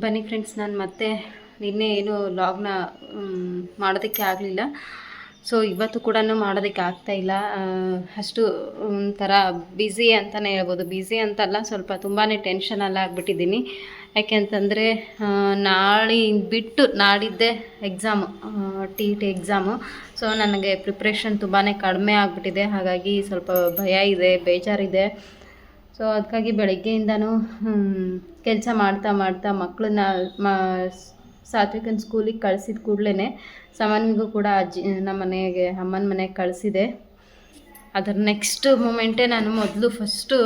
ಬನ್ನಿ ಫ್ರೆಂಡ್ಸ್ ನಾನು ಮತ್ತೆ ನಿನ್ನೆ ಏನು ಲಾಗ್ನ ಮಾಡೋದಕ್ಕೆ ಆಗಲಿಲ್ಲ. ಸೊ ಇವತ್ತು ಕೂಡ ಮಾಡೋದಕ್ಕೆ ಆಗ್ತಾ ಇಲ್ಲ. ಆ, ಅಷ್ಟು ಒಂಥರ ಬ್ಯುಸಿ ಅಂತಲೇ ಹೇಳ್ಬೋದು. ಬ್ಯುಸಿ ಅಂತಲ್ಲ ಸ್ವಲ್ಪ ತುಂಬಾ ಟೆನ್ಷನಲ್ಲಿ ಆಗಿಬಿಟ್ಟಿದ್ದೀನಿ ಯಾಕೆಂತಂದರೆ ನಾಳೆ ಬಿಟ್ಟು ನಾಡಿದ್ದೆ exam T T exam so ನನಗೆ ಪ್ರಿಪ್ರೇಷನ್ ತುಂಬಾ ಕಡಿಮೆ ಆಗಿಬಿಟ್ಟಿದೆ. ಹಾಗಾಗಿ ಸ್ವಲ್ಪ ಭಯ ಇದೆ, ಬೇಜಾರಿದೆ. ಸೊ ಅದಕ್ಕಾಗಿ ಬೆಳಗ್ಗೆಯಿಂದನೂ ಕೆಲಸ ಮಾಡ್ತಾ ಮಾಡ್ತಾ ಮಕ್ಕಳನ್ನ ಮ, ಸಾತ್ವಿಕನ ಸ್ಕೂಲಿಗೆ ಕಳಿಸಿದ ಕೂಡಲೇ ಸಮನ್ವಿಗೂ ಕೂಡ ಅಜ್ಜಿ ನಮ್ಮ ಮನೆಗೆ ಅಮ್ಮನ ಮನೆಗೆ ಕಳಿಸಿದೆ. ಅದರ ನೆಕ್ಸ್ಟ್ ಮೂಮೆಂಟೇ ನಾನು ಮೊದಲು ಫಸ್ಟು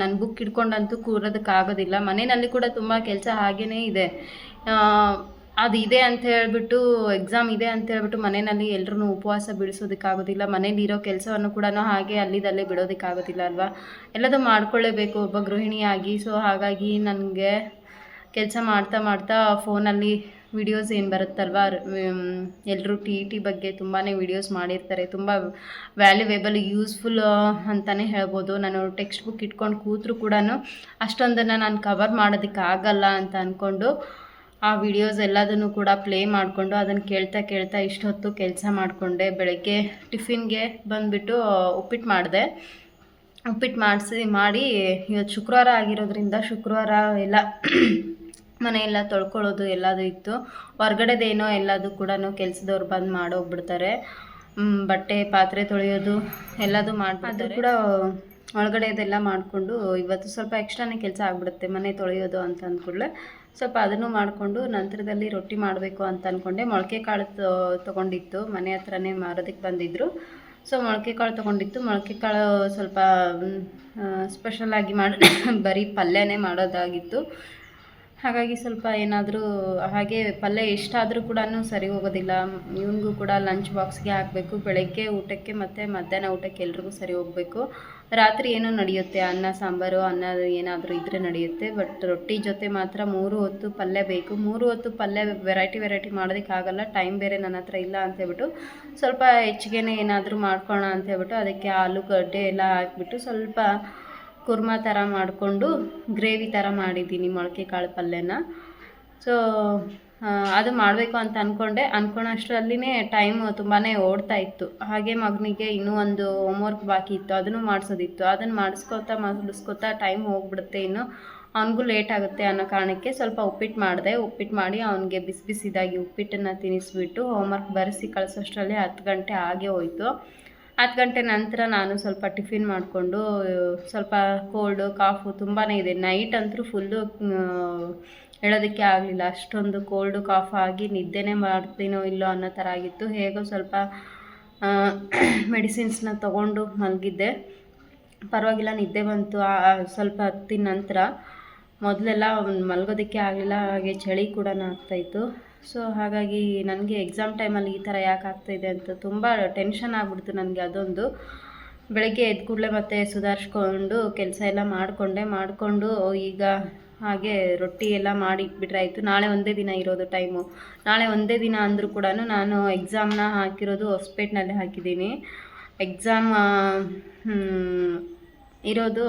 ನನ್ನ ಬುಕ್ ಹಿಡ್ಕೊಂಡಂತೂ ಕೂರೋದಕ್ಕಾಗೋದಿಲ್ಲ ಮನೆಯಲ್ಲಿ ಕೂಡ ತುಂಬ ಕೆಲಸ ಹಾಗೇ ಇದೆ. ಅದು ಇದೆ ಅಂತ ಹೇಳ್ಬಿಟ್ಟು ಎಕ್ಸಾಮ್ ಇದೆ ಅಂತ ಹೇಳ್ಬಿಟ್ಟು ಮನೆಯಲ್ಲಿ ಎಲ್ಲರೂ ಉಪವಾಸ ಬಿಡಿಸೋದಕ್ಕಾಗೋದಿಲ್ಲ ಮನೇಲಿ ಇರೋ ಕೆಲಸವನ್ನು ಕೂಡ ಹಾಗೆ ಅಲ್ಲಿದಲ್ಲೇ ಬಿಡೋದಕ್ಕಾಗೋದಿಲ್ಲ ಅಲ್ವಾ? ಎಲ್ಲದೂ ಮಾಡ್ಕೊಳ್ಳೇಬೇಕು ಒಬ್ಬ ಗೃಹಿಣಿಯಾಗಿ. ಸೊ ಹಾಗಾಗಿ ನನಗೆ ಕೆಲಸ ಮಾಡ್ತಾ ಮಾಡ್ತಾ ಫೋನಲ್ಲಿ ವಿಡಿಯೋಸ್ ಏನು ಬರುತ್ತಲ್ವ? ಎಲ್ಲರೂ ಟಿ ಟಿ ಬಗ್ಗೆ ತುಂಬಾ ವಿಡಿಯೋಸ್ ಮಾಡಿರ್ತಾರೆ. ತುಂಬ ವ್ಯಾಲ್ಯೂವೇಬಲ್ ಯೂಸ್ಫುಲ್ ಅಂತಲೇ ಹೇಳ್ಬೋದು. ನಾನು ಟೆಕ್ಸ್ಟ್ ಬುಕ್ ಇಟ್ಕೊಂಡು ಕೂತರೂ ಕೂಡ ಅಷ್ಟೊಂದನ್ನು ನಾನು ಕವರ್ ಮಾಡೋದಕ್ಕೆ ಆಗಲ್ಲ ಅಂತ ಅಂದ್ಕೊಂಡು ಆ ವಿಡಿಯೋಸ್ ಎಲ್ಲದನ್ನು ಕೂಡ ಪ್ಲೇ ಮಾಡಿಕೊಂಡು ಅದನ್ನು ಕೇಳ್ತಾ ಕೇಳ್ತಾ ಇಷ್ಟೊತ್ತು ಕೆಲಸ ಮಾಡಿಕೊಂಡೆ. ಬೆಳಗ್ಗೆ ಟಿಫಿನ್ಗೆ ಬಂದುಬಿಟ್ಟು ಉಪ್ಪಿಟ್ಟು ಮಾಡಿದೆ. ಉಪ್ಪಿಟ್ಟು ಮಾಡಿಸಿ, ಮಾಡಿ ಇವತ್ತು ಶುಕ್ರವಾರ ಆಗಿರೋದ್ರಿಂದ ಶುಕ್ರವಾರ ಎಲ್ಲ ಮನೆಯೆಲ್ಲ ತೊಳ್ಕೊಳ್ಳೋದು ಎಲ್ಲದು ಇತ್ತು. ಹೊರ್ಗಡೆದೇನೋ ಎಲ್ಲದು ಕೂಡ ಕೆಲಸದವ್ರು ಬಂದು ಮಾಡೋಗ್ಬಿಡ್ತಾರೆ. ಬಟ್ಟೆ, ಪಾತ್ರೆ ತೊಳೆಯೋದು ಎಲ್ಲದು ಅದು ಕೂಡ ಒಳಗಡೆದೆಲ್ಲ ಮಾಡಿಕೊಂಡು ಇವತ್ತು ಸ್ವಲ್ಪ ಎಕ್ಸ್ಟ್ರಾನೇ ಕೆಲಸ ಆಗ್ಬಿಡುತ್ತೆ ಮನೆ ತೊಳೆಯೋದು ಅಂತ ಅಂದ್ಕೊಳ್ಳೆ ಸ್ವಲ್ಪ ಅದನ್ನು ಮಾಡಿಕೊಂಡು ನಂತರದಲ್ಲಿ ರೊಟ್ಟಿ ಮಾಡಬೇಕು ಅಂತ ಅಂದ್ಕೊಂಡೆ ಮೊಳಕೆ ಕಾಳು ತೊಗೊಂಡಿತ್ತು. ಮನೆ ಹತ್ರನೇ ಮಾರೋದಕ್ಕೆ ಬಂದಿದ್ದರು ಸೊ, ಮೊಳಕೆ ಕಾಳು ತೊಗೊಂಡಿತ್ತು. ಮೊಳಕೆ ಕಾಳು ಸ್ವಲ್ಪ ಸ್ಪೆಷಲಾಗಿ ಮಾಡಿ, ಬರೀ ಪಲ್ಯನೇ ಮಾಡೋದಾಗಿತ್ತು. ಹಾಗಾಗಿ ಸ್ವಲ್ಪ ಏನಾದರೂ, ಹಾಗೆ ಪಲ್ಯ ಎಷ್ಟಾದರೂ ಕೂಡ ಸರಿ ಹೋಗೋದಿಲ್ಲ. ಇವನಿಗೂ ಕೂಡ ಲಂಚ್ ಬಾಕ್ಸ್ಗೆ ಹಾಕಬೇಕು. ಬೆಳಗ್ಗೆ ಊಟಕ್ಕೆ ಮತ್ತು ಮಧ್ಯಾಹ್ನ ಊಟಕ್ಕೆ ಎಲ್ರಿಗೂ ಸರಿ ಹೋಗಬೇಕು. ರಾತ್ರಿ ಏನೋ ನಡೆಯುತ್ತೆ? ಅನ್ನ, ಸಾಂಬಾರು, ಅನ್ನ ಏನಾದರೂ ಇದ್ದರೆ ನಡೆಯುತ್ತೆ. ಬಟ್ ರೊಟ್ಟಿ ಜೊತೆ ಮಾತ್ರ ಮೂರು ಹೊತ್ತು ಪಲ್ಯ ಬೇಕು. ಮೂರು ಹೊತ್ತು ಪಲ್ಯ ವೆರೈಟಿ ವೆರೈಟಿ ಮಾಡೋದಕ್ಕಾಗಲ್ಲ ಟೈಮ್ ಬೇರೆ ನನ್ನ ಹತ್ರ ಇಲ್ಲ ಅಂತೇಳ್ಬಿಟ್ಟು ಸ್ವಲ್ಪ ಹೆಚ್ಚಿಗೆನೇ ಏನಾದರೂ ಮಾಡ್ಕೋಣ ಅಂತ ಹೇಳ್ಬಿಟ್ಟು ಅದಕ್ಕೆ ಆಲೂಗಡ್ಡೆ ಎಲ್ಲ ಹಾಕ್ಬಿಟ್ಟು ಸ್ವಲ್ಪ ಕುರ್ಮಾ ಥರ ಮಾಡಿಕೊಂಡು ಗ್ರೇವಿ ಥರ ಮಾಡಿದ್ದೀನಿ ಮೊಳಕೆ ಕಾಳು ಪಲ್ಯನ. ಸೊ ಅದು ಮಾಡಬೇಕು ಅಂತ ಅಂದ್ಕೊಂಡೆ ಅಂದ್ಕೊಳಷ್ಟರಲ್ಲಿನೇ ಟೈಮ್ ತುಂಬಾ ಓಡ್ತಾ ಇತ್ತು. ಹಾಗೆ ಮಗನಿಗೆ ಇನ್ನೂ ಒಂದು ಹೋಮ್ವರ್ಕ್ ಬಾಕಿ ಇತ್ತು. ಅದನ್ನು ಮಾಡಿಸೋದಿತ್ತು. ಅದನ್ನು ಮಾಡಿಸ್ಕೊತಾ ಮಾಡಿಸ್ಕೊತಾ ಟೈಮ್ ಹೋಗ್ಬಿಡುತ್ತೆ ಇನ್ನು. ಅವನಿಗೂ ಲೇಟ್ ಆಗುತ್ತೆ ಅನ್ನೋ ಕಾರಣಕ್ಕೆ ಸ್ವಲ್ಪ ಉಪ್ಪಿಟ್ಟು ಮಾಡಿದೆ. ಉಪ್ಪಿಟ್ಟು ಮಾಡಿ ಅವನಿಗೆ ಬಿಸಿ ಬಿಸಿದಾಗಿ ಉಪ್ಪಿಟ್ಟನ್ನು ತಿನ್ನಿಸ್ಬಿಟ್ಟು ಹೋಮ್ವರ್ಕ್ ಬರೆಸಿ ಕಳಿಸೋಷ್ಟರಲ್ಲಿ ಹತ್ತು ಗಂಟೆ ಆಗೇ ಹೋಯಿತು. ಹತ್ತು ಗಂಟೆ ನಂತರ ನಾನು ಸ್ವಲ್ಪ ಟಿಫಿನ್ ಮಾಡಿಕೊಂಡು, ಸ್ವಲ್ಪ ಕೋಲ್ಡು ಕಾಫು ತುಂಬಾ ಇದೆ. ನೈಟ್ ಅಂತೂ ಫುಲ್ಲು ಹೇಳೋದಕ್ಕೆ ಆಗಲಿಲ್ಲ. ಅಷ್ಟೊಂದು ಕೋಲ್ಡು ಕಾಫ್ ಆಗಿ ನಿದ್ದೆನೇ ಮಾಡ್ತೀನೋ ಇಲ್ಲೋ ಅನ್ನೋ ಥರ ಆಗಿತ್ತು. ಹೇಗೋ ಸ್ವಲ್ಪ ಮೆಡಿಸಿನ್ಸ್ನ ತಗೊಂಡು ಮಲಗಿದ್ದೆ. ಪರವಾಗಿಲ್ಲ, ನಿದ್ದೆ ಬಂತು. ಸ್ವಲ್ಪ ಹೊತ್ತಿನ ನಂತರ ಮೊದಲೆಲ್ಲ ಮಲಗೋದಕ್ಕೆ ಆಗಲಿಲ್ಲ. ಹಾಗೆ ಚಳಿ ಕೂಡ ಆಗ್ತಾಯಿತ್ತು ಸೊ ಹಾಗಾಗಿ ನನಗೆ ಎಕ್ಸಾಮ್ ಟೈಮಲ್ಲಿ ಈ ಥರ ಯಾಕೆ ಆಗ್ತಾಯಿದೆ ಅಂತ ತುಂಬ ಟೆನ್ಷನ್ ಆಗಿಬಿಡ್ತು ನನಗೆ ಅದೊಂದು. ಬೆಳಗ್ಗೆ ಎದ್ದ ಕೂಡಲೇ ಮತ್ತೆ ಸುಧಾರಿಸ್ಕೊಂಡು ಕೆಲಸ ಎಲ್ಲ ಮಾಡಿಕೊಂಡೆ, ಮಾಡಿಕೊಂಡು ಈಗ ಹಾಗೆ ರೊಟ್ಟಿ ಎಲ್ಲ ಮಾಡಿ ಇಟ್ಬಿಟ್ರೆ ಆಯಿತು. ನಾಳೆ ಒಂದೇ ದಿನ ಇರೋದು ಟೈಮು ನಾಳೆ ಒಂದೇ ದಿನ ಅಂದರೂ ಕೂಡ ನಾನು ಎಕ್ಸಾಮ್ನ ಹಾಕಿರೋದು ಹೊಸಪೇಟ್ನಲ್ಲಿ ಹಾಕಿದ್ದೀನಿ. ಎಕ್ಸಾಮ್ ಇರೋದು,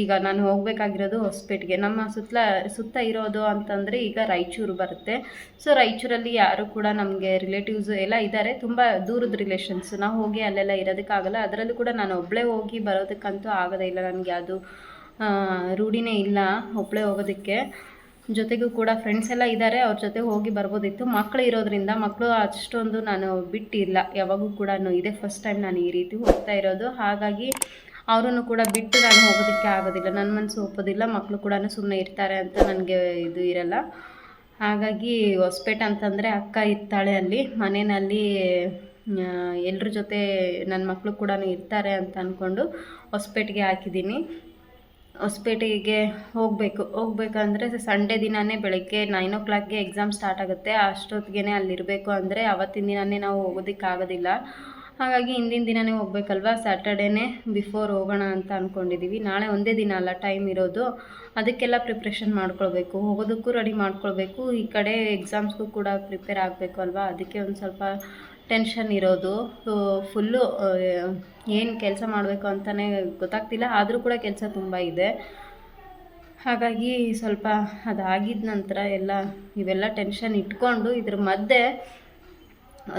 ಈಗ ನಾನು ಹೋಗಬೇಕಾಗಿರೋದು ಹೊಸಪೇಟೆಗೆ. ನಮ್ಮ ಸುತ್ತಲ, ಸುತ್ತ ಇರೋದು ಅಂತಂದರೆ ಈಗ ರಾಯಚೂರು ಬರುತ್ತೆ. ಸೊ ರಾಯಚೂರಲ್ಲಿ ಯಾರು ಕೂಡ ನಮಗೆ ರಿಲೇಟಿವ್ಸು ಎಲ್ಲ ಇದ್ದಾರೆ. ತುಂಬ ದೂರದ ರಿಲೇಷನ್ಸ್ ನಾವು ಹೋಗಿ ಅಲ್ಲೆಲ್ಲ ಇರೋದಕ್ಕಾಗಲ್ಲ. ಅದರಲ್ಲೂ ಕೂಡ ನಾನು ಒಬ್ಬಳೇ ಹೋಗಿ ಬರೋದಕ್ಕಂತೂ ಆಗೋದೇ ಇಲ್ಲ. ನನಗೆ ಅದು ರೂಢಿನೇ ಇಲ್ಲ ಒಬ್ಬಳೇ ಹೋಗೋದಕ್ಕೆ. ಜೊತೆಗೂ ಕೂಡ ಫ್ರೆಂಡ್ಸ್ ಎಲ್ಲ ಇದ್ದಾರೆ. ಅವ್ರ ಜೊತೆ ಹೋಗಿ ಬರ್ಬೋದಿತ್ತು. ಮಕ್ಕಳು ಇರೋದ್ರಿಂದ ಮಕ್ಕಳು ಅಷ್ಟೊಂದು ನಾನು ಬಿಟ್ಟಿಲ್ಲ. ಯಾವಾಗೂ ಕೂಡ ಇದೇ. ಫಸ್ಟ್ ಟೈಮ್ ನಾನು ಈ ರೀತಿ ಹೋಗ್ತಾ ಇರೋದು. ಹಾಗಾಗಿ ಅವರನ್ನು ಕೂಡ ಬಿಟ್ಟು ನಾನು ಹೋಗೋದಕ್ಕೆ ಆಗೋದಿಲ್ಲ. ನನ್ನ ಮನಸ್ಸು ಒಪ್ಪೋದಿಲ್ಲ ಮಕ್ಕಳು ಕೂಡ ಸುಮ್ಮನೆ ಇರ್ತಾರೆ ಅಂತ ನನಗೆ ಇದು ಇರಲ್ಲ. ಹಾಗಾಗಿ ಹೊಸಪೇಟೆ ಅಂತಂದರೆ ಅಕ್ಕ ಇರ್ತಾಳೆ ಅಲ್ಲಿ, ಮನೆಯಲ್ಲಿ ಎಲ್ಲರ ಜೊತೆ ನನ್ನ ಮಕ್ಕಳು ಕೂಡ ಇರ್ತಾರೆ ಅಂತ ಅಂದ್ಕೊಂಡು ಹೊಸಪೇಟೆಗೆ ಹಾಕಿದ್ದೀನಿ. ಹೊಸಪೇಟೆಗೆ ಹೋಗಬೇಕು. ಹೋಗಬೇಕಂದ್ರೆ ಸಂಡೇ ದಿನವೇ ಬೆಳಗ್ಗೆ ನೈನ್ ಓ ಕ್ಲಾಕ್ಗೆ ಎಕ್ಸಾಮ್ ಸ್ಟಾರ್ಟ್ ಆಗುತ್ತೆ. ಅಷ್ಟೊತ್ತಿಗೆ ಅಲ್ಲಿರಬೇಕು ಅಂದರೆ ಅವತ್ತಿನ ದಿನವೇ ನಾವು ಹೋಗೋದಕ್ಕಾಗೋದಿಲ್ಲ. ಹಾಗಾಗಿ ಹಿಂದಿನ ದಿನವೇ ಹೋಗ್ಬೇಕಲ್ವ? ಸ್ಯಾಟರ್ಡೇನೇ ಬಿಫೋರ್ ಹೋಗೋಣ ಅಂತ ಅಂದ್ಕೊಂಡಿದ್ದೀವಿ ನಾಳೆ ಒಂದೇ ದಿನ ಅಲ್ಲ ಟೈಮ್ ಇರೋದು. ಅದಕ್ಕೆಲ್ಲ ಪ್ರಿಪ್ರೇಷನ್ ಮಾಡ್ಕೊಳ್ಬೇಕು. ಹೋಗೋದಕ್ಕೂ ರೆಡಿ ಮಾಡ್ಕೊಳ್ಬೇಕು. ಈ ಕಡೆ ಎಕ್ಸಾಮ್ಸ್ಗೂ ಕೂಡ ಪ್ರಿಪೇರ್ ಆಗಬೇಕು ಅಲ್ವಾ? ಅದಕ್ಕೆ ಒಂದು ಸ್ವಲ್ಪ ಟೆನ್ಷನ್ ಇರೋದು. ಫುಲ್ಲು ಏನು ಕೆಲಸ ಮಾಡಬೇಕು ಅಂತಲೇ ಗೊತ್ತಾಗ್ತಿಲ್ಲ. ಆದರೂ ಕೂಡ ಕೆಲಸ ತುಂಬ ಇದೆ. ಹಾಗಾಗಿ ಸ್ವಲ್ಪ ಅದಾಗಿದ ನಂತರ ಎಲ್ಲ ಇವೆಲ್ಲ ಟೆನ್ಷನ್ ಇಟ್ಕೊಂಡು ಇದ್ರ ಮಧ್ಯೆ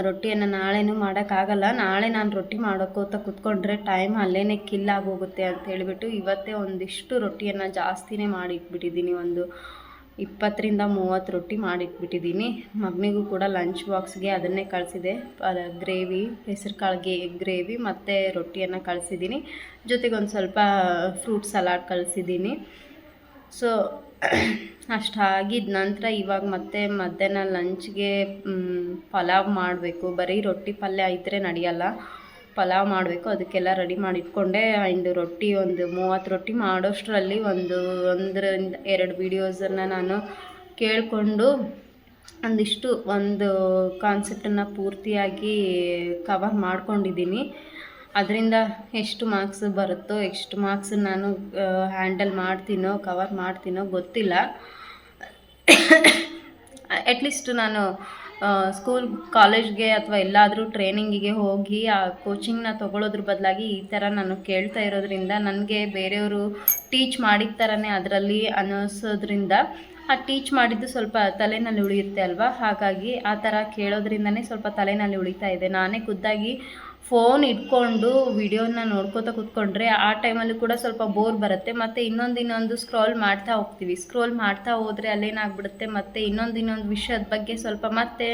ರೊಟ್ಟಿಯನ್ನು ನಾಳೆನೂ ಮಾಡೋಕ್ಕಾಗಲ್ಲ. ನಾಳೆ ನಾನು ರೊಟ್ಟಿ ಮಾಡೋಕ್ಕೋತ ಕೂತ್ಕೊಂಡ್ರೆ ಟೈಮ್ ಅಲ್ಲೇ ಕಿಲ್ ಆಗೋಗುತ್ತೆ ಅಂತ ಹೇಳಿಬಿಟ್ಟು ಇವತ್ತೇ ಒಂದಿಷ್ಟು ರೊಟ್ಟಿಯನ್ನು ಜಾಸ್ತಿನೇ ಮಾಡಿಟ್ಬಿಟ್ಟಿದ್ದೀನಿ. ಒಂದು ಇಪ್ಪತ್ತರಿಂದ ಮೂವತ್ತು ರೊಟ್ಟಿ ಮಾಡಿಟ್ಬಿಟ್ಟಿದ್ದೀನಿ. ಮಗನಿಗೂ ಕೂಡ ಲಂಚ್ ಬಾಕ್ಸ್ಗೆ ಅದನ್ನೇ ಕಳಿಸಿದೆ. ಗ್ರೇವಿ ಹೆಸರು ಕಾಳಿಗೆ ಗ್ರೇವಿ ಮತ್ತು ರೊಟ್ಟಿಯನ್ನು ಕಳಿಸಿದ್ದೀನಿ. ಜೊತೆಗೆ ಒಂದು ಸ್ವಲ್ಪ ಫ್ರೂಟ್ ಸಲಾಡ್ ಕಳಿಸಿದ್ದೀನಿ. ಸೊ ಅಷ್ಟಾಗಿದ್ದ ನಂತರ ಇವಾಗ ಮತ್ತೆ ಮಧ್ಯಾಹ್ನ ಲಂಚ್ಗೆ ಪಲಾವ್ ಮಾಡಬೇಕು. ಬರೀ ರೊಟ್ಟಿ ಪಲ್ಯ ಇದ್ದರೆ ನಡೆಯಲ್ಲ. ಪಲಾವ್ ಮಾಡಬೇಕು. ಅದಕ್ಕೆಲ್ಲ ರೆಡಿ ಮಾಡಿ ಇಟ್ಕೊಂಡೆ ಆ್ಯಂಡ್ ರೊಟ್ಟಿ ಒಂದು ಮೂವತ್ತು ರೊಟ್ಟಿ ಮಾಡೋಷ್ಟರಲ್ಲಿ ಒಂದು ಒಂದರಿಂದ ಎರಡು ವೀಡಿಯೋಸನ್ನು ನಾನು ಕೇಳಿಕೊಂಡು ಒಂದಿಷ್ಟು ಒಂದು ಕಾನ್ಸೆಪ್ಟನ್ನು ಪೂರ್ತಿಯಾಗಿ ಕವರ್ ಮಾಡ್ಕೊಂಡಿದ್ದೀನಿ. ಅದರಿಂದ ಎಷ್ಟು ಮಾರ್ಕ್ಸ್ ಬರುತ್ತೋ, ಎಷ್ಟು ಮಾರ್ಕ್ಸ್ ನಾನು ಹ್ಯಾಂಡಲ್ ಮಾಡ್ತೀನೋ ಕವರ್ ಮಾಡ್ತೀನೋ ಗೊತ್ತಿಲ್ಲ. ಅಟ್ಲೀಸ್ಟ್ ನಾನು ಸ್ಕೂಲ್ ಕಾಲೇಜ್ಗೆ ಅಥವಾ ಎಲ್ಲಾದರೂ ಟ್ರೈನಿಂಗಿಗೆ ಹೋಗಿ, ಆ ಕೋಚಿಂಗ್ನ ತೊಗೊಳೋದ್ರ ಬದಲಾಗಿ ಈ ಥರ ನಾನು ಕೇಳ್ತಾ ಇರೋದ್ರಿಂದ ನನಗೆ ಬೇರೆಯವರು ಟೀಚ್ ಮಾಡಿದ ಥರನೇ ಅದರಲ್ಲಿ ಅನ್ನಿಸೋದ್ರಿಂದ, ಆ ಟೀಚ್ ಮಾಡಿದ್ದು ಸ್ವಲ್ಪ ತಲೆನಲ್ಲಿ ಉಳಿಯುತ್ತೆ ಅಲ್ವಾ? ಹಾಗಾಗಿ ಆ ಥರ ಕೇಳೋದ್ರಿಂದನೇ ಸ್ವಲ್ಪ ತಲೆನಲ್ಲಿ ಉಳಿತಾ ಇದೆ. ನಾನೇ ಖುದ್ದಾಗಿ ಫೋನ್ ಇಟ್ಕೊಂಡು ವಿಡಿಯೋನ ನೋಡ್ಕೋತಾ ಕೂತ್ಕೊಂಡ್ರೆ ಆ ಟೈಮಲ್ಲಿ ಕೂಡ ಸ್ವಲ್ಪ ಬೋರ್ ಬರುತ್ತೆ. ಮತ್ತು ಇನ್ನೊಂದು ಇನ್ನೊಂದು ಸ್ಕ್ರಾಲ್ ಮಾಡ್ತಾ ಹೋಗ್ತೀವಿ. ಸ್ಕ್ರೋಲ್ ಮಾಡ್ತಾ ಹೋದರೆ ಅಲ್ಲೇನಾಗ್ಬಿಡುತ್ತೆ? ಮತ್ತು ಇನ್ನೊಂದು ಇನ್ನೊಂದು ವಿಷಯದ ಬಗ್ಗೆ ಸ್ವಲ್ಪ ಮತ್ತೆ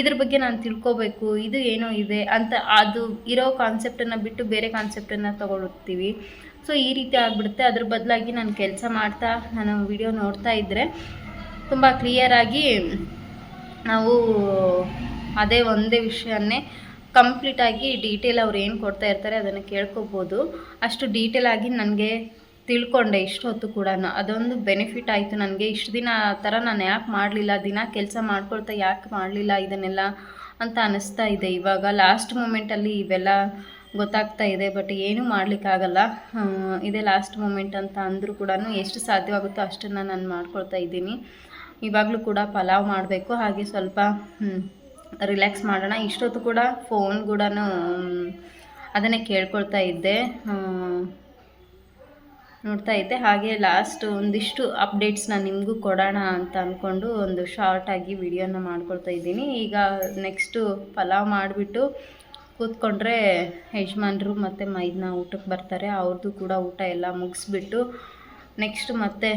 ಇದ್ರ ಬಗ್ಗೆ ನಾನು ತಿಳ್ಕೊಬೇಕು. ಇದು ಏನೋ ಇದೆ ಅಂತ ಅದು ಇರೋ ಕಾನ್ಸೆಪ್ಟನ್ನು ಬಿಟ್ಟು ಬೇರೆ ಕಾನ್ಸೆಪ್ಟನ್ನು ತೊಗೊಳ್ತೀವಿ. ಸೊ ಈ ರೀತಿ ಆಗಿಬಿಡುತ್ತೆ. ಅದ್ರ ಬದಲಾಗಿ ನಾನು ಕೆಲಸ ಮಾಡ್ತಾ ನಾನು ವಿಡಿಯೋ ನೋಡ್ತಾ ಇದ್ದರೆ ತುಂಬ ಕ್ಲಿಯರಾಗಿ ನಾವು ಅದೇ ಒಂದೇ ವಿಷಯನ್ನೇ ಕಂಪ್ಲೀಟಾಗಿ ಡೀಟೇಲ್ ಅವ್ರು ಏನು ಕೊಡ್ತಾ ಇರ್ತಾರೆ ಅದನ್ನು ಕೇಳ್ಕೊಬೋದು. ಅಷ್ಟು ಡೀಟೇಲ್ ಆಗಿ ನನಗೆ ತಿಳ್ಕೊಂಡೆ ಇಷ್ಟೊತ್ತು ಕೂಡ ಅದೊಂದು ಬೆನಿಫಿಟ್ ಆಯಿತು ನನಗೆ. ಇಷ್ಟು ದಿನ ಆ ಥರ ನಾನು ಯಾಕೆ ಮಾಡಲಿಲ್ಲ? ದಿನ ಕೆಲಸ ಮಾಡ್ಕೊಳ್ತಾ ಯಾಕೆ ಮಾಡಲಿಲ್ಲ ಇದನ್ನೆಲ್ಲ ಅಂತ ಅನ್ನಿಸ್ತಾ ಇದೆ ಇವಾಗ. ಲಾಸ್ಟ್ ಮೂಮೆಂಟಲ್ಲಿ ಇವೆಲ್ಲ ಗೊತ್ತಾಗ್ತಾ ಇದೆ ಬಟ್ ಏನೂ ಮಾಡಲಿಕ್ಕಾಗಲ್ಲ ಇದೇ ಲಾಸ್ಟ್ ಮೂಮೆಂಟ್ ಅಂತ ಅಂದರೂ ಕೂಡ ಎಷ್ಟು ಸಾಧ್ಯವಾಗುತ್ತೋ ಅಷ್ಟನ್ನು ನಾನು ಮಾಡ್ಕೊಳ್ತಾ ಇದ್ದೀನಿ. ಇವಾಗಲೂ ಕೂಡ ಪಲಾವ್ ಮಾಡಬೇಕು. ಹಾಗೆ ಸ್ವಲ್ಪ ರಿಲ್ಯಾಕ್ಸ್ ಮಾಡೋಣ. ಇಷ್ಟೊತ್ತು ಕೂಡ ಫೋನ್ ಕೂಡ ಅದನ್ನೇ ಕೇಳ್ಕೊಳ್ತಾ ಇದ್ದೆ. ನೋಡ್ತಾ ಇದ್ದೆ. ಹಾಗೆ ಲಾಸ್ಟ್ ಒಂದಿಷ್ಟು ಅಪ್ಡೇಟ್ಸ್ನ ನಿಮಗೂ ಕೊಡೋಣ ಅಂತ ಅಂದ್ಕೊಂಡು ಒಂದು ಶಾರ್ಟಾಗಿ ವಿಡಿಯೋನ ಮಾಡ್ಕೊಳ್ತಾ ಇದ್ದೀನಿ. ಈಗ ನೆಕ್ಸ್ಟು ಪಲಾವ್ ಮಾಡಿಬಿಟ್ಟು ಕೂತ್ಕೊಂಡ್ರೆ ಯಜಮಾನ್ರು ಮತ್ತು ಮೈದನ್ನ ಊಟಕ್ಕೆ ಬರ್ತಾರೆ. ಅವ್ರದ್ದು ಕೂಡ ಊಟ ಎಲ್ಲ ಮುಗಿಸ್ಬಿಟ್ಟು ನೆಕ್ಸ್ಟ್ ಮತ್ತೆ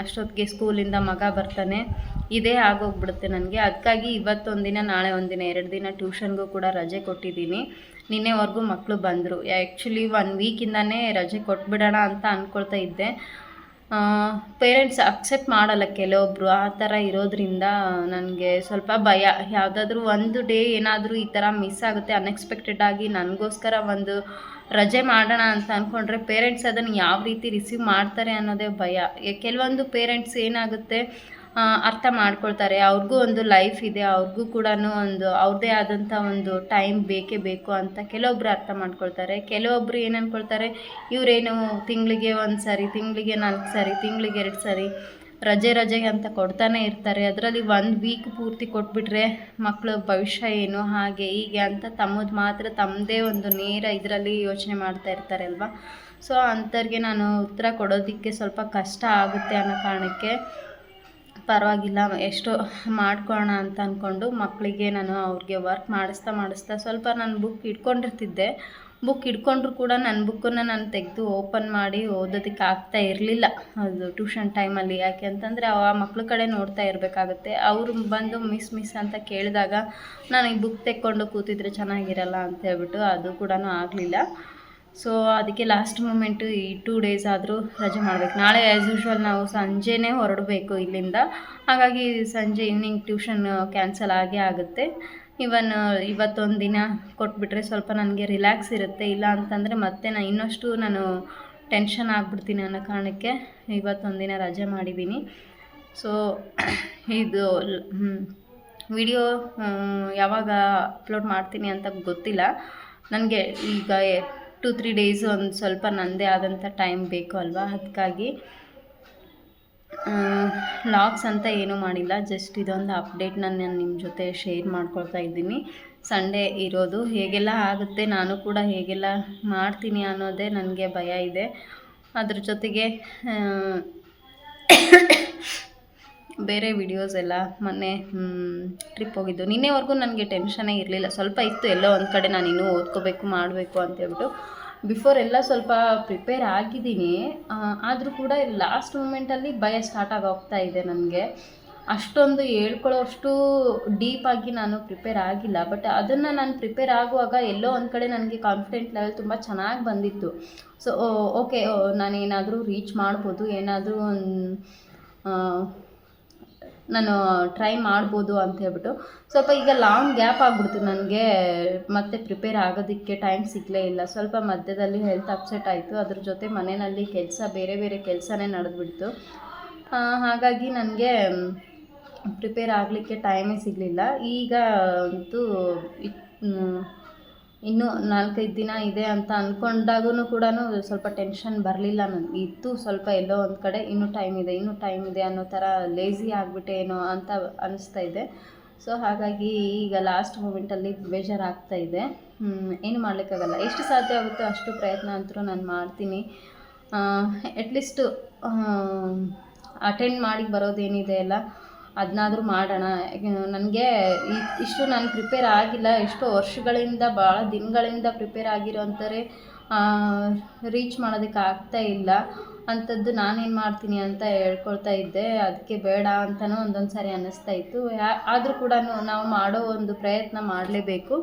ಅಷ್ಟೊತ್ತಿಗೆ ಸ್ಕೂಲಿಂದ ಮಗ ಬರ್ತಾನೆ. ಇದೇ ಆಗೋಗ್ಬಿಡುತ್ತೆ ನನಗೆ. ಅದಕ್ಕಾಗಿ ಇವತ್ತೊಂದು ದಿನ ನಾಳೆ ಒಂದಿನ, ಎರಡು ದಿನ ಟ್ಯೂಷನ್ಗೂ ಕೂಡ ರಜೆ ಕೊಟ್ಟಿದ್ದೀನಿ. ನಿನ್ನೆವರೆಗೂ ಮಕ್ಕಳು ಬಂದರು. ಆ್ಯಕ್ಚುಲಿ ಒನ್ ವೀಕಿಂದನೇ ರಜೆ ಕೊಟ್ಬಿಡೋಣ ಅಂತ ಅಂದ್ಕೊಳ್ತಾ ಇದ್ದೆ. ಪೇರೆಂಟ್ಸ್ ಅಕ್ಸೆಪ್ಟ್ ಮಾಡಲ್ಲ ಕೆಲವೊಬ್ಬರು ಆ ಥರ ಇರೋದ್ರಿಂದ ನನಗೆ ಸ್ವಲ್ಪ ಭಯ. ಯಾವುದಾದ್ರೂ ಒಂದು ಡೇ ಏನಾದರೂ ಈ ಥರ ಮಿಸ್ ಆಗುತ್ತೆ ಅನ್ಎಕ್ಸ್ಪೆಕ್ಟೆಡ್ ಆಗಿ ನನಗೋಸ್ಕರ ಒಂದು ರಜೆ ಮಾಡೋಣ ಅಂತ ಅಂದ್ಕೊಂಡ್ರೆ ಪೇರೆಂಟ್ಸ್ ಅದನ್ನು ಯಾವ ರೀತಿ ರಿಸೀವ್ ಮಾಡ್ತಾರೆ ಅನ್ನೋದೇ ಭಯ. ಕೆಲವೊಂದು ಪೇರೆಂಟ್ಸ್ ಏನಾಗುತ್ತೆ ಅರ್ಥ ಮಾಡ್ಕೊಳ್ತಾರೆ. ಅವ್ರಿಗೂ ಒಂದು ಲೈಫ್ ಇದೆ. ಅವ್ರಿಗೂ ಕೂಡ ಒಂದು ಅವ್ರದೇ ಆದಂಥ ಒಂದು ಟೈಮ್ ಬೇಕೇ ಬೇಕು ಅಂತ ಕೆಲವೊಬ್ಬರು ಅರ್ಥ ಮಾಡ್ಕೊಳ್ತಾರೆ. ಕೆಲವೊಬ್ಬರು ಏನು ಅಂದ್ಕೊಳ್ತಾರೆ ಇವರೇನು ತಿಂಗಳಿಗೆ ಒಂದು ಸಾರಿ, ತಿಂಗಳಿಗೆ ನಾಲ್ಕು ಸಾರಿ, ತಿಂಗಳಿಗೆ ಎರಡು ಸಾರಿ ರಜೆ ರಜೆಗೆ ಅಂತ ಕೊಡ್ತಾನೆ ಇರ್ತಾರೆ. ಅದರಲ್ಲಿ ಒಂದು ವೀಕ್ ಪೂರ್ತಿ ಕೊಟ್ಬಿಟ್ರೆ ಮಕ್ಕಳ ಭವಿಷ್ಯ ಏನು, ಹಾಗೆ ಹೀಗೆ ಅಂತ ತಮ್ಮದು ಮಾತ್ರ ತಮ್ಮದೇ ಒಂದು ನೇರ ಇದರಲ್ಲಿ ಯೋಚನೆ ಮಾಡ್ತಾ ಇರ್ತಾರೆ ಅಲ್ವಾ? ಸೊ ಅಂಥವ್ರಿಗೆ ನಾನು ಉತ್ತರ ಕೊಡೋದಕ್ಕೆ ಸ್ವಲ್ಪ ಕಷ್ಟ ಆಗುತ್ತೆ ಅನ್ನೋ ಕಾರಣಕ್ಕೆ ಪರವಾಗಿಲ್ಲ, ಎಷ್ಟು ಮಾಡ್ಕೊಳ್ಳೋಣ ಅಂತ ಅಂದ್ಕೊಂಡು ಮಕ್ಕಳಿಗೆ ನಾನು ಅವ್ರಿಗೆ ವರ್ಕ್ ಮಾಡಿಸ್ತಾ ಮಾಡಿಸ್ತಾ ಸ್ವಲ್ಪ ನಾನು ಬುಕ್ ಇಟ್ಕೊಂಡಿರ್ತಿದ್ದೆ. ಬುಕ್ ಇಟ್ಕೊಂಡ್ರು ಕೂಡ ನನ್ನ ಬುಕ್ಕನ್ನು ನಾನು ತೆಗೆದು ಓಪನ್ ಮಾಡಿ ಓದೋದಕ್ಕೆ ಆಗ್ತಾ ಇರಲಿಲ್ಲ. ಅದು ಟ್ಯೂಷನ್ ಟೈಮಲ್ಲಿ ಯಾಕೆ ಅಂತಂದರೆ ಆ ಮಕ್ಳ ಕಡೆ ನೋಡ್ತಾ ಇರಬೇಕಾಗುತ್ತೆ. ಅವರು ಬಂದು ಮಿಸ್ ಮಿಸ್ ಅಂತ ಕೇಳಿದಾಗ ನಾನು ಈ ಬುಕ್ ತೆಕ್ಕೊಂಡು ಕೂತಿದ್ರೆ ಚೆನ್ನಾಗಿರಲ್ಲ ಅಂತ ಹೇಳ್ಬಿಟ್ಟು ಅದು ಕೂಡ ಆಗಲಿಲ್ಲ. ಸೊ ಅದಕ್ಕೆ ಲಾಸ್ಟ್ ಮೂಮೆಂಟು ಈ ಟೂ ಡೇಸ್ ಆದರೂ ರಜೆ ಮಾಡಬೇಕು. ನಾಳೆ ಆ್ಯಸ್ ಯೂಶ್ವಲ್ ನಾವು ಸಂಜೆನೇ ಹೊರಡಬೇಕು ಇಲ್ಲಿಂದ. ಹಾಗಾಗಿ ಸಂಜೆ ಈವ್ನಿಂಗ್ ಟ್ಯೂಷನ್ ಕ್ಯಾನ್ಸಲ್ ಆಗೇ ಆಗುತ್ತೆ. ಇವನ್ ಇವತ್ತೊಂದು ದಿನ ಕೊಟ್ಬಿಟ್ರೆ ಸ್ವಲ್ಪ ನನಗೆ ರಿಲ್ಯಾಕ್ಸ್ ಇರುತ್ತೆ. ಇಲ್ಲ ಅಂತಂದರೆ ಮತ್ತೆ ನಾನು ಇನ್ನಷ್ಟು ನಾನು ಟೆನ್ಷನ್ ಆಗಿಬಿಡ್ತೀನಿ ಅನ್ನೋ ಕಾರಣಕ್ಕೆ ಇವತ್ತೊಂದು ದಿನ ರಜೆ ಮಾಡಿದ್ದೀನಿ. ಸೊ ಇದು ವಿಡಿಯೋ ಯಾವಾಗ ಅಪ್ಲೋಡ್ ಮಾಡ್ತೀನಿ ಅಂತ ಗೊತ್ತಿಲ್ಲ. ನನಗೆ ಈಗ ಟು ತ್ರೀ ಡೇಸ್ ಒಂದು ಸ್ವಲ್ಪ ನನ್ನದೇ ಆದಂಥ ಟೈಮ್ ಬೇಕು ಅಲ್ವಾ? ಅದಕ್ಕಾಗಿ ಲಾಕ್ಸ್ ಅಂತ ಏನೂ ಮಾಡಿಲ್ಲ. ಜಸ್ಟ್ ಇದೊಂದು ಅಪ್ಡೇಟ್ ನಾನು ನಿಮ್ಮ ಜೊತೆ ಶೇರ್ ಮಾಡ್ಕೊಳ್ತಾ ಇದ್ದೀನಿ. ಸಂಡೇ ಇರೋದು. ಹೇಗೆಲ್ಲ ಆಗುತ್ತೆ ನಾನು ಕೂಡ ಹೇಗೆಲ್ಲ ಮಾಡ್ತೀನಿ ಅನ್ನೋದೇ ನನಗೆ ಭಯ ಇದೆ. ಅದ್ರ ಜೊತೆಗೆ ಬೇರೆ ವಿಡಿಯೋಸ್ ಎಲ್ಲ ಮೊನ್ನೆ ಟ್ರಿಪ್ ಹೋಗಿದ್ದು. ನಿನ್ನೆವರೆಗೂ ನನಗೆ ಟೆನ್ಷನೇ ಇರಲಿಲ್ಲ. ಸ್ವಲ್ಪ ಇತ್ತು ಎಲ್ಲೋ ಒಂದು ಕಡೆ ನಾನು ಇನ್ನೂ ಓದ್ಕೋಬೇಕು, ಮಾಡಬೇಕು ಅಂತೇಳ್ಬಿಟ್ಟು ಬಿಫೋರ್ ಎಲ್ಲ ಸ್ವಲ್ಪ ಪ್ರಿಪೇರ್ ಆಗಿದ್ದೀನಿ. ಆದರೂ ಕೂಡ ಲಾಸ್ಟ್ ಮೂಮೆಂಟಲ್ಲಿ ಭಯ ಸ್ಟಾರ್ಟ್ ಆಗಿ ಹೋಗ್ತಾ ಇದೆ ನನಗೆ. ಅಷ್ಟೊಂದು ಹೇಳ್ಕೊಳ್ಳೋಷ್ಟು ಡೀಪಾಗಿ ನಾನು ಪ್ರಿಪೇರ್ ಆಗಿಲ್ಲ. ಬಟ್ ಅದನ್ನು ನಾನು ಪ್ರಿಪೇರ್ ಆಗುವಾಗ ಎಲ್ಲೋ ಒಂದು ಕಡೆ ನನಗೆ ಕಾನ್ಫಿಡೆಂಟ್ ಲೆವೆಲ್ ತುಂಬ ಚೆನ್ನಾಗಿ ಬಂದಿತ್ತು. ಸೊ ಓಕೆ ನಾನೇನಾದರೂ ರೀಚ್ ಮಾಡ್ಬೋದು, ಏನಾದರೂ ನಾನು ಟ್ರೈ ಮಾಡ್ಬೋದು ಅಂತ ಹೇಳ್ಬಿಟ್ಟು. ಸ್ವಲ್ಪ ಈಗ ಲಾಂಗ್ ಗ್ಯಾಪ್ ಆಗಿಬಿಡ್ತು ನನಗೆ. ಮತ್ತೆ ಪ್ರಿಪೇರ್ ಆಗೋದಕ್ಕೆ ಟೈಮ್ ಸಿಗಲೇ ಇಲ್ಲ. ಸ್ವಲ್ಪ ಮಧ್ಯದಲ್ಲಿ ಹೆಲ್ತ್ ಅಪ್ಸೆಟ್ ಆಯಿತು. ಅದ್ರ ಜೊತೆ ಮನೆಯಲ್ಲಿ ಕೆಲಸ, ಬೇರೆ ಬೇರೆ ಕೆಲಸನೇ ನಡೆದ್ಬಿಡ್ತು. ಹಾಗಾಗಿ ನನಗೆ ಪ್ರಿಪೇರ್ ಆಗಲಿಕ್ಕೆ ಟೈಮೇ ಸಿಗಲಿಲ್ಲ. ಈಗ ಅಂತೂ ಇನ್ನೂ ನಾಲ್ಕೈದು ದಿನ ಇದೆ ಅಂತ ಅಂದ್ಕೊಂಡಾಗೂ ಕೂಡ ಸ್ವಲ್ಪ ಟೆನ್ಷನ್ ಬರಲಿಲ್ಲ ನನಗೆ ಇತ್ತು ಸ್ವಲ್ಪ ಎಲ್ಲೋ ಒಂದು ಕಡೆ, ಇನ್ನೂ ಟೈಮ್ ಇದೆ, ಇನ್ನೂ ಟೈಮ್ ಇದೆ ಅನ್ನೋ ಥರ ಲೇಝಿ ಆಗಿಬಿಟ್ಟೆ ಏನೋ ಅಂತ ಅನಿಸ್ತಾ ಇದೆ. ಸೊ ಹಾಗಾಗಿ ಈಗ ಲಾಸ್ಟ್ ಮೂಮೆಂಟಲ್ಲಿ ಬೇಜಾರಾಗ್ತಾ ಇದೆ. ಏನು ಮಾಡಲಿಕ್ಕಾಗಲ್ಲ. ಎಷ್ಟು ಸಾಧ್ಯ ಆಗುತ್ತೋ ಅಷ್ಟು ಪ್ರಯತ್ನ ಅಂತರೂ ನಾನು ಮಾಡ್ತೀನಿ. ಅಟ್ಲೀಸ್ಟು ಅಟೆಂಡ್ ಮಾಡಿ ಬರೋದೇನಿದೆ ಅಲ್ಲ? ಅದನ್ನಾದರೂ ಮಾಡೋಣ. ನನಗೆ ಇಷ್ಟು ನಾನು ಪ್ರಿಪೇರ್ ಆಗಿಲ್ಲ. ಎಷ್ಟೋ ವರ್ಷಗಳಿಂದ, ಭಾಳ ದಿನಗಳಿಂದ ಪ್ರಿಪೇರ್ ಆಗಿರೋಂಥವ್ರೆ ರೀಚ್ ಮಾಡೋದಕ್ಕೆ ಆಗ್ತಾ ಇಲ್ಲ. ಅಂಥದ್ದು ನಾನೇನು ಮಾಡ್ತೀನಿ ಅಂತ ಹೇಳ್ಕೊಳ್ತಾ ಇದ್ದೆ. ಅದಕ್ಕೆ ಬೇಡ ಅಂತಲೂ ಒಂದೊಂದು ಸಾರಿ ಅನ್ನಿಸ್ತಾ ಇತ್ತು. ಆದರೂ ಕೂಡ ನಾವು ಮಾಡೋ ಒಂದು ಪ್ರಯತ್ನ ಮಾಡಲೇಬೇಕು.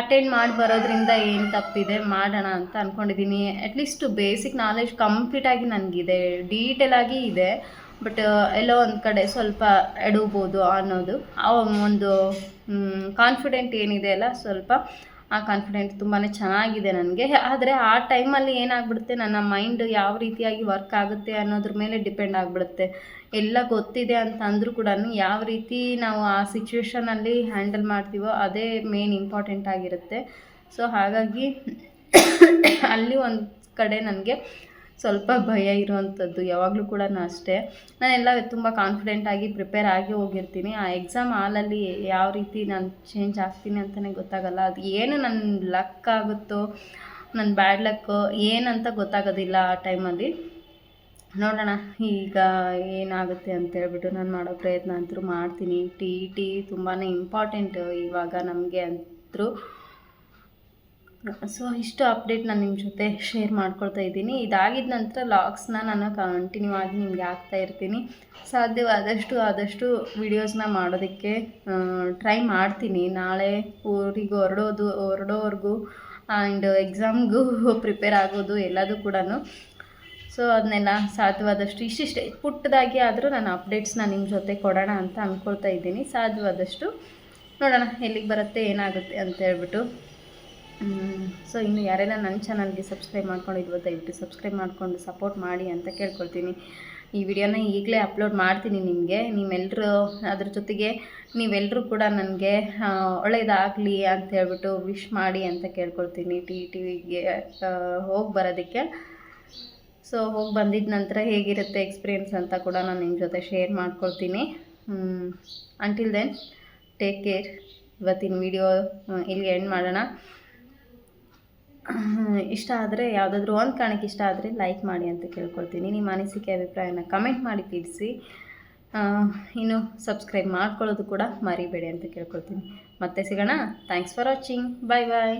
ಅಟೆಂಡ್ ಮಾಡಿ ಬರೋದ್ರಿಂದ ಏನು ತಪ್ಪಿದೆ, ಮಾಡೋಣ ಅಂತ ಅಂದ್ಕೊಂಡಿದ್ದೀನಿ ಅಟ್ಲೀಸ್ಟ್ ಬೇಸಿಕ್ ನಾಲೆಜ್ ಕಂಪ್ಲೀಟಾಗಿ ನನಗಿದೆ. ಡೀಟೇಲಾಗಿ ಇದೆ. ಬಟ್ ಎಲ್ಲೋ ಒಂದು ಕಡೆ ಸ್ವಲ್ಪ ಎಡವ್ಬೋದು ಅನ್ನೋದು. ಆ ಒಂದು ಕಾನ್ಫಿಡೆಂಟ್ ಏನಿದೆ ಅಲ್ಲ, ಸ್ವಲ್ಪ ಆ ಕಾನ್ಫಿಡೆಂಟ್ ತುಂಬಾ ಚೆನ್ನಾಗಿದೆ ನನಗೆ. ಆದರೆ ಆ ಟೈಮಲ್ಲಿ ಏನಾಗ್ಬಿಡುತ್ತೆ, ನನ್ನ ಮೈಂಡ್ ಯಾವ ರೀತಿಯಾಗಿ ವರ್ಕ್ ಆಗುತ್ತೆ ಅನ್ನೋದ್ರ ಮೇಲೆ ಡಿಪೆಂಡ್ ಆಗಿಬಿಡುತ್ತೆ. ಎಲ್ಲ ಗೊತ್ತಿದೆ ಅಂತ ಅಂದರೂ ಕೂಡ ಯಾವ ರೀತಿ ನಾವು ಆ ಸಿಚುವೇಷನಲ್ಲಿ ಹ್ಯಾಂಡಲ್ ಮಾಡ್ತೀವೋ ಅದೇ ಮೇನ್ ಇಂಪಾರ್ಟೆಂಟ್ ಆಗಿರುತ್ತೆ. ಸೊ ಹಾಗಾಗಿ ಅಲ್ಲಿ ಒಂದು ಕಡೆ ನನಗೆ ಸ್ವಲ್ಪ ಭಯ ಇರುವಂಥದ್ದು, ಯಾವಾಗಲೂ ಕೂಡ ಅಷ್ಟೇ. ನಾನೆಲ್ಲ ತುಂಬ ಕಾನ್ಫಿಡೆಂಟಾಗಿ ಪ್ರಿಪೇರ್ ಆಗಿ ಹೋಗಿರ್ತೀನಿ. ಆ ಎಕ್ಸಾಮ್ ಹಾಲಲ್ಲಿ ಯಾವ ರೀತಿ ನಾನು ಚೇಂಜ್ ಆಗ್ತೀನಿ ಅಂತಲೇ ಗೊತ್ತಾಗಲ್ಲ. ಅದು ಏನು ನನ್ನ ಲಕ್ ಆಗುತ್ತೋ, ನನ್ನ ಬ್ಯಾಡ್ ಲಕ್ ಏನಂತ ಗೊತ್ತಾಗೋದಿಲ್ಲ ಆ ಟೈಮಲ್ಲಿ ನೋಡೋಣ, ಈಗ ಏನಾಗುತ್ತೆ ಅಂತ ಹೇಳ್ಬಿಟ್ಟು ನಾನು ಮಾಡೋ ಪ್ರಯತ್ನ ಅಂತೂ ಮಾಡ್ತೀನಿ. ಟಿ ಟಿ ತುಂಬಾ ಇಂಪಾರ್ಟೆಂಟ್ ಇವಾಗ ನಮಗೆ ಅಂತೂ. ಸೊ ಇಷ್ಟು ಅಪ್ಡೇಟ್ ನಾನು ನಿಮ್ಮ ಜೊತೆ ಶೇರ್ ಮಾಡ್ಕೊಳ್ತಾ ಇದ್ದೀನಿ. ಇದಾಗಿದ ನಂತರ ಲಾಗ್ಸ್ನ ನಾನು ಕಂಟಿನ್ಯೂ ಆಗಿ ನಿಮಗೆ ಹಾಕ್ತಾ ಇರ್ತೀನಿ. ಸಾಧ್ಯವಾದಷ್ಟು ಆದಷ್ಟು ವಿಡಿಯೋಸ್ನ ಮಾಡೋದಕ್ಕೆ ಟ್ರೈ ಮಾಡ್ತೀನಿ. ನಾಳೆ ಊರಿಗೆ ಹೊರಡೋದು, ಹೊರಡೋವರೆಗೂ ಆ್ಯಂಡ್ ಎಕ್ಸಾಮ್ಗೂ ಪ್ರಿಪೇರ್ ಆಗೋದು ಎಲ್ಲದೂ ಕೂಡ ಸೊ ಅದನ್ನೆಲ್ಲ ಸಾಧ್ಯವಾದಷ್ಟು ಇಷ್ಟಿಷ್ಟೇ. ಪುಟ್ಟದಾಗಿ ಆದರೂ ನಾನು ಅಪ್ಡೇಟ್ಸ್ನ ನಿಮ್ಮ ಜೊತೆ ಕೊಡೋಣ ಅಂತ ಅಂದ್ಕೊಳ್ತಾ ಇದ್ದೀನಿ. ಸಾಧ್ಯವಾದಷ್ಟು ನೋಡೋಣ ಎಲ್ಲಿಗೆ ಬರುತ್ತೆ, ಏನಾಗುತ್ತೆ ಅಂತ ಹೇಳ್ಬಿಟ್ಟು. ಸೊ ಇನ್ನು ಯಾರೆಲ್ಲ ನನ್ನ ಚಾನಲ್ಗೆ ಸಬ್ಸ್ಕ್ರೈಬ್ ಮಾಡ್ಕೊಂಡಿದ್ವೋ, ದಯವಿಟ್ಟು ಸಬ್ಸ್ಕ್ರೈಬ್ ಮಾಡಿಕೊಂಡು ಸಪೋರ್ಟ್ ಮಾಡಿ ಅಂತ ಕೇಳ್ಕೊಳ್ತೀನಿ. ಈ ವಿಡಿಯೋನ ಈಗಲೇ ಅಪ್ಲೋಡ್ ಮಾಡ್ತೀನಿ ನಿಮಗೆ. ನೀವೆಲ್ಲರೂ ಅದ್ರ ಜೊತೆಗೆ ನೀವೆಲ್ಲರೂ ಕೂಡ ನನಗೆ ಒಳ್ಳೆಯದಾಗಲಿ ಅಂತ ಹೇಳ್ಬಿಟ್ಟು ವಿಶ್ ಮಾಡಿ ಅಂತ ಕೇಳ್ಕೊಳ್ತೀನಿ. ಟಿ ಟಿ ವಿಗೆ ಹೋಗಿ ಬರೋದಕ್ಕೆ. ಸೊ ಹೋಗಿ ಬಂದಿದ್ದ ನಂತರ ಹೇಗಿರುತ್ತೆ ಎಕ್ಸ್ಪೀರಿಯೆನ್ಸ್ ಅಂತ ಕೂಡ ನಾನು ನಿಮ್ಮ ಜೊತೆ ಶೇರ್ ಮಾಡ್ಕೊಳ್ತೀನಿ. ಅಂಟಿಲ್ ದೆನ್ ಟೇಕ್ ಕೇರ್ ಇವತ್ತಿನ ವಿಡಿಯೋ ಇಲ್ಲಿಗೆ ಎಂಡ್ ಮಾಡೋಣ. ಇಷ್ಟ ಆದರೆ ಯಾವುದಾದ್ರೂ ಒಂದು ಕಾರಣಕ್ಕೆ ಇಷ್ಟ ಆದರೆ ಲೈಕ್ ಮಾಡಿ ಅಂತ ಕೇಳ್ಕೊಳ್ತೀನಿ. ನಿಮ್ಮ ಅನಿಸಿಕೆ, ಅಭಿಪ್ರಾಯನ ಕಮೆಂಟ್ ಮಾಡಿ ತಿಳಿಸಿ. ಇನ್ನು ಸಬ್ಸ್ಕ್ರೈಬ್ ಮಾಡ್ಕೊಳ್ಳೋದು ಕೂಡ ಮರಿಬೇಡಿ ಅಂತ ಕೇಳ್ಕೊಳ್ತೀನಿ. ಮತ್ತೆ ಸಿಗೋಣ. Thanks for watching bye bye